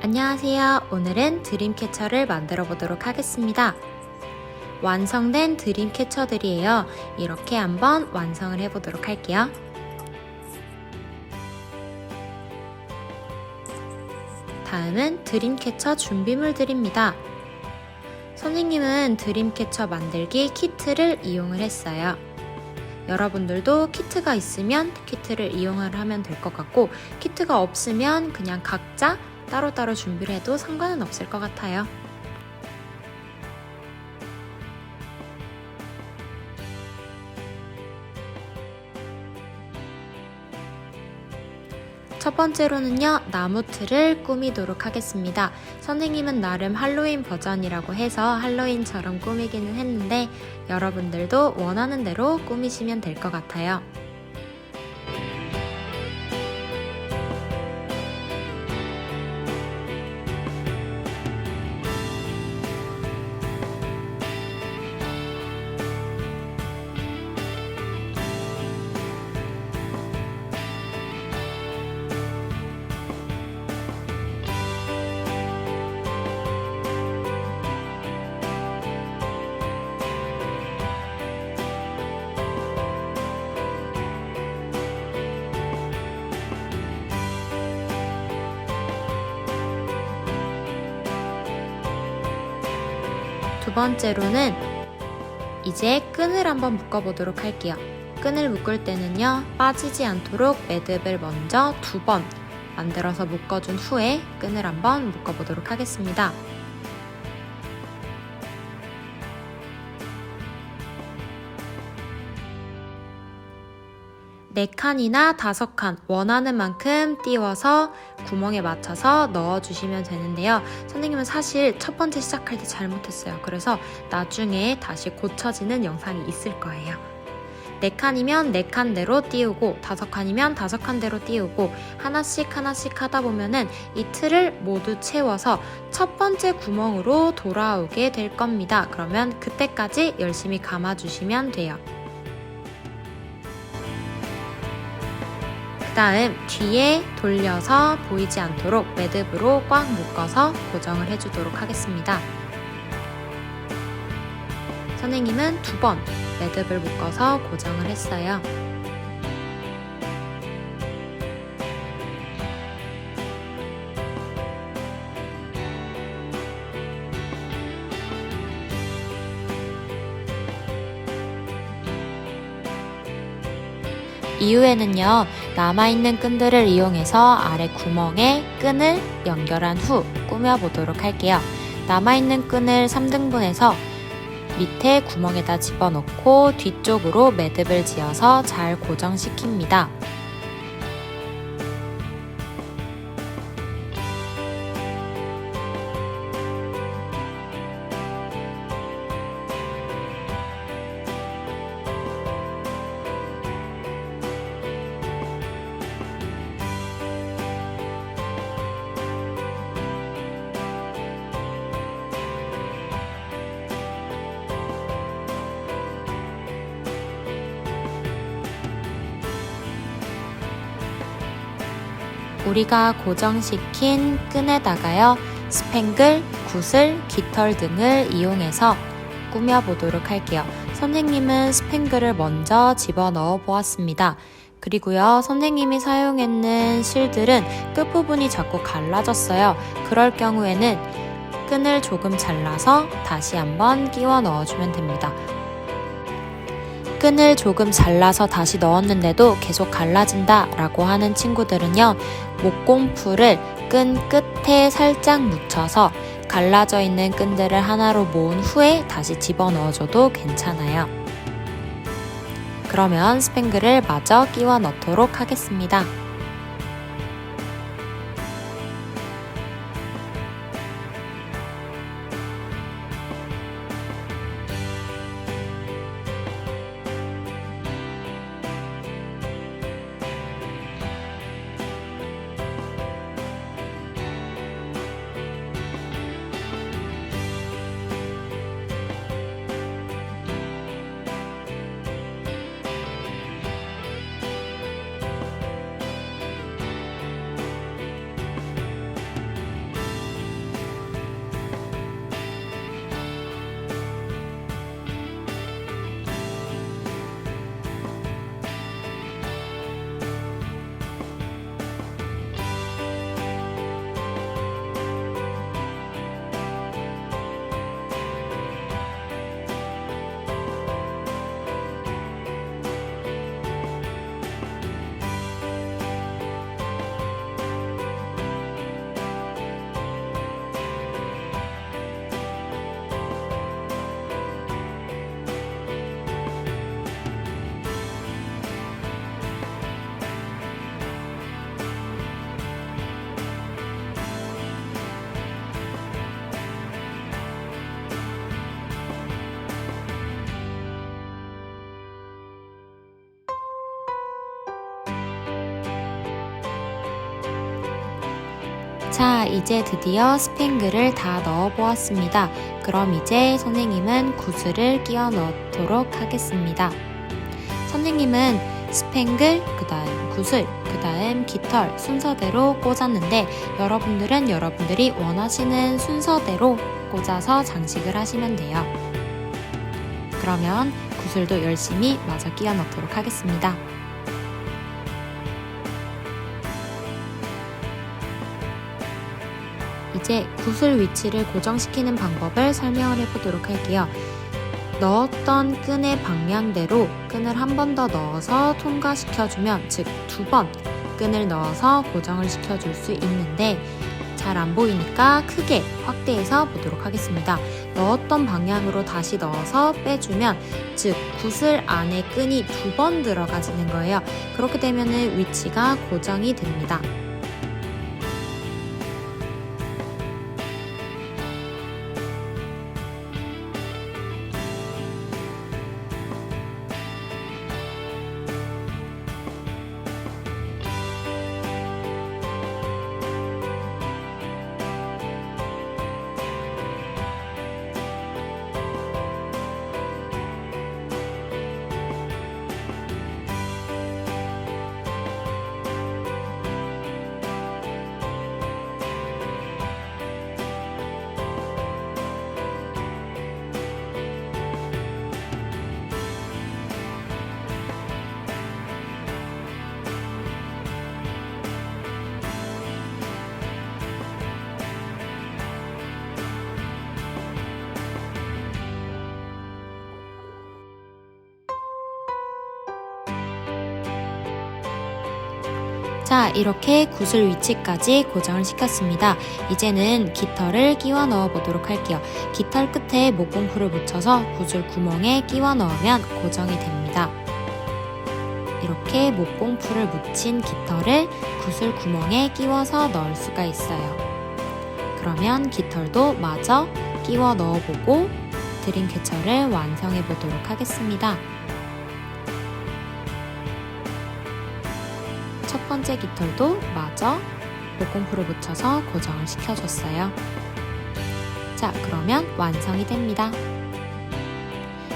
안녕하세요. 오늘은 드림캐쳐를 만들어 보도록 하겠습니다. 완성된 드림캐쳐들이에요. 이렇게 한번 완성을 해보도록 할게요. 다음은 드림캐쳐 준비물들입니다. 선생님은 드림캐쳐 만들기 키트를 이용을 했어요. 여러분들도 키트가 있으면 키트를 이용을 하면 될 것 같고 키트가 없으면 그냥 각자 따로따로 준비를 해도 상관은 없을 것 같아요. 첫 번째로는요, 나무 틀을 꾸미도록 하겠습니다. 선생님은 나름 할로윈 버전이라고 해서 할로윈처럼 꾸미기는 했는데 여러분들도 원하는 대로 꾸미시면 될 것 같아요. 번째로는 이제 끈을 한번 묶어보도록 할게요. 끈을 묶을 때는요, 빠지지 않도록 매듭을 먼저 두 번 만들어서 묶어준 후에 끈을 한번 묶어보도록 하겠습니다. 네 칸이나 다섯 칸 원하는 만큼 띄워서 구멍에 맞춰서 넣어주시면 되는데요. 선생님은 사실 첫 번째 시작할 때 잘못했어요. 그래서 나중에 다시 고쳐지는 영상이 있을 거예요. 네 칸이면 네 칸대로 띄우고 다섯 칸이면 다섯 칸대로 띄우고 하나씩 하나씩 하다 보면은 이 틀을 모두 채워서 첫 번째 구멍으로 돌아오게 될 겁니다. 그러면 그때까지 열심히 감아주시면 돼요. 다음 뒤에 돌려서 보이지 않도록 매듭으로 꽉 묶어서 고정을 해주도록 하겠습니다. 선생님은 두 번 매듭을 묶어서 고정을 했어요. 이후에는요, 남아있는 끈들을 이용해서 아래 구멍에 끈을 연결한 후 꾸며보도록 할게요. 남아있는 끈을 3등분해서 밑에 구멍에다 집어넣고 뒤쪽으로 매듭을 지어서 잘 고정시킵니다. 우리가 고정시킨 끈에다가요, 스팽글, 구슬, 깃털 등을 이용해서 꾸며보도록 할게요. 선생님은 스팽글을 먼저 집어넣어 보았습니다. 그리고요, 선생님이 사용했는 실들은 끝부분이 자꾸 갈라졌어요. 그럴 경우에는 끈을 조금 잘라서 다시 한번 끼워 넣어주면 됩니다. 끈을 조금 잘라서 다시 넣었는데도 계속 갈라진다 라고 하는 친구들은요, 목공풀을 끈 끝에 살짝 묻혀서 갈라져 있는 끈들을 하나로 모은 후에 다시 집어 넣어줘도 괜찮아요. 그러면 스팽글을 마저 끼워 넣도록 하겠습니다. 자, 이제 드디어 스팽글을 다 넣어 보았습니다. 그럼 이제 선생님은 구슬을 끼워 넣도록 하겠습니다. 선생님은 스팽글, 그 다음 구슬, 그 다음 깃털 순서대로 꽂았는데 여러분들은 여러분들이 원하시는 순서대로 꽂아서 장식을 하시면 돼요. 그러면 구슬도 열심히 마저 끼워 넣도록 하겠습니다. 이제 구슬 위치를 고정시키는 방법을 설명을 해보도록 할게요. 넣었던 끈의 방향대로 끈을 한 번 더 넣어서 통과시켜주면, 즉 두 번 끈을 넣어서 고정을 시켜줄 수 있는데, 잘 안 보이니까 크게 확대해서 보도록 하겠습니다. 넣었던 방향으로 다시 넣어서 빼주면, 즉 구슬 안에 끈이 두 번 들어가지는 거예요. 그렇게 되면 위치가 고정이 됩니다. 자, 이렇게 구슬 위치까지 고정을 시켰습니다. 이제는 깃털을 끼워 넣어 보도록 할게요. 깃털 끝에 목공풀을 묻혀서 구슬 구멍에 끼워 넣으면 고정이 됩니다. 이렇게 목공풀을 묻힌 깃털을 구슬 구멍에 끼워서 넣을 수가 있어요. 그러면 깃털도 마저 끼워 넣어보고 드림캐쳐를 완성해 보도록 하겠습니다. 첫 번째 깃털도 마저 목공풀을 붙여서 고정을 시켜줬어요. 자, 그러면 완성이 됩니다.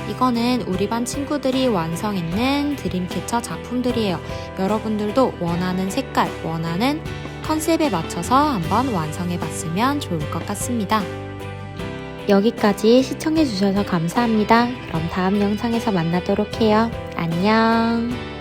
이거는 우리 반 친구들이 완성했는 드림캐쳐 작품들이에요. 여러분들도 원하는 색깔, 원하는 컨셉에 맞춰서 한번 완성해 봤으면 좋을 것 같습니다. 여기까지 시청해 주셔서 감사합니다. 그럼 다음 영상에서 만나도록 해요. 안녕.